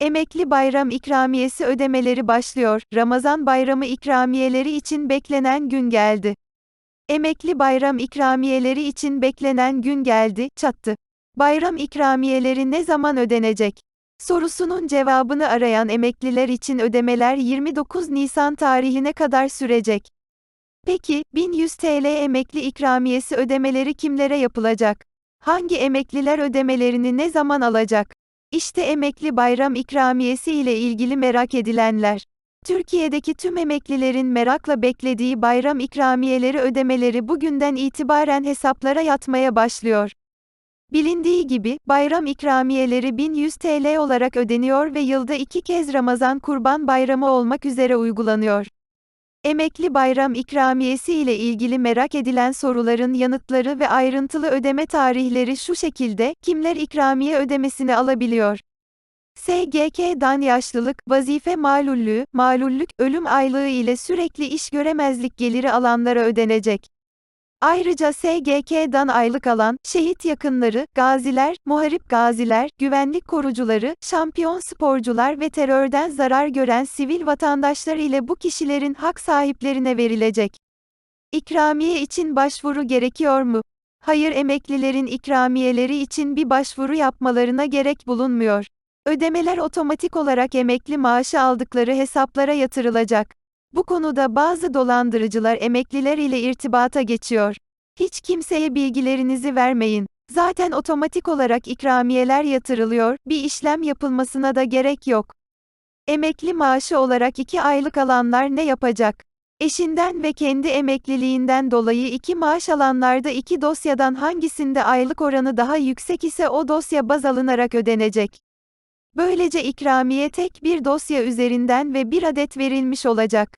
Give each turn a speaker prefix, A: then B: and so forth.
A: Emekli bayram ikramiyesi ödemeleri başlıyor. Ramazan bayramı ikramiyeleri için beklenen gün geldi. Emekli bayram ikramiyeleri için beklenen gün geldi, çattı. Bayram ikramiyeleri ne zaman ödenecek? Sorusunun cevabını arayan emekliler için ödemeler 29 Nisan tarihine kadar sürecek. Peki, 1100 TL emekli ikramiyesi ödemeleri kimlere yapılacak? Hangi emekliler ödemelerini ne zaman alacak? İşte emekli bayram ikramiyesi ile ilgili merak edilenler. Türkiye'deki tüm emeklilerin merakla beklediği bayram ikramiyeleri ödemeleri bugünden itibaren hesaplara yatmaya başlıyor. Bilindiği gibi, bayram ikramiyeleri 1100 TL olarak ödeniyor ve yılda iki kez Ramazan Kurban Bayramı olmak üzere uygulanıyor. Emekli bayram ikramiyesi ile ilgili merak edilen soruların yanıtları ve ayrıntılı ödeme tarihleri şu şekilde, kimler ikramiye ödemesini alabiliyor? SGK'dan yaşlılık, vazife malullüğü, malullük, ölüm aylığı ile sürekli iş göremezlik geliri alanlara ödenecek. Ayrıca SGK'dan aylık alan, şehit yakınları, gaziler, muharip gaziler, güvenlik korucuları, şampiyon sporcular ve terörden zarar gören sivil vatandaşlar ile bu kişilerin hak sahiplerine verilecek. İkramiye için başvuru gerekiyor mu? Hayır emeklilerin ikramiyeleri için bir başvuru yapmalarına gerek bulunmuyor. Ödemeler otomatik olarak emekli maaşı aldıkları hesaplara yatırılacak. Bu konuda bazı dolandırıcılar emekliler ile irtibata geçiyor. Hiç kimseye bilgilerinizi vermeyin. Zaten otomatik olarak ikramiyeler yatırılıyor, bir işlem yapılmasına da gerek yok. Emekli maaşı olarak 2 aylık alanlar ne yapacak? Eşinden ve kendi emekliliğinden dolayı iki maaş alanlarda iki dosyadan hangisinde aylık oranı daha yüksek ise o dosya baz alınarak ödenecek. Böylece ikramiye tek bir dosya üzerinden ve bir adet verilmiş olacak.